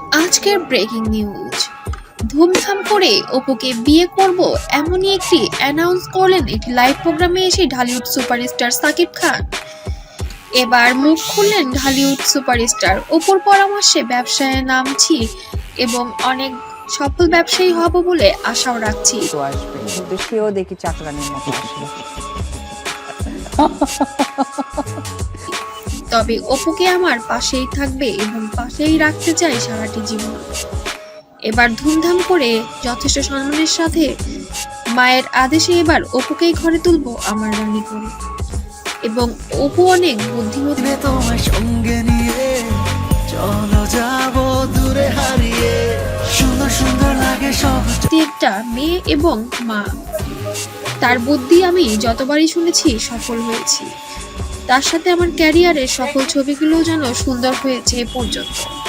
আজকের breaking news ধুমধাম করে অপুকে বিয়ে করব এমনই একটি অ্যানাউন্স করলেন একটি লাইভ প্রোগ্রামে এসে ঢালিউড সুপারস্টার সাকিব খান। এবার মুখ খুললেন ঢালিউড সুপারস্টার। অপুর পরামর্শে ব্যবসায় নামছি এবং অনেক সফল ব্যবসায়ী হব বলে আশাও রাখছি। সেও দেখি চাকরানির মতো আসবে। তবে অপুকে আমার পাশেই থাকবে এবং পাশেই রাখতে চাই সারাটি জীবন। এবার ধুমধাম করে যথেষ্ট সম্মানের সাথে মায়ের আদেশে এবার অপুকেই ঘরে তুলবো আমার রানী করে। এবং অপু অনেক বুদ্ধিমতী। তোমার সঙ্গে নিয়ে চলো যাব দূরে হারিয়ে। সুন্দর সুন্দর লাগে সব। একটা মেয়ে এবং মা। তার বুদ্ধি আমি যতবারই শুনেছি সফল হয়েছি। তার সাথে আমার ক্যারিয়ারের সকল ছবিগুলো যেন সুন্দর হয়েছে এ পর্যন্ত।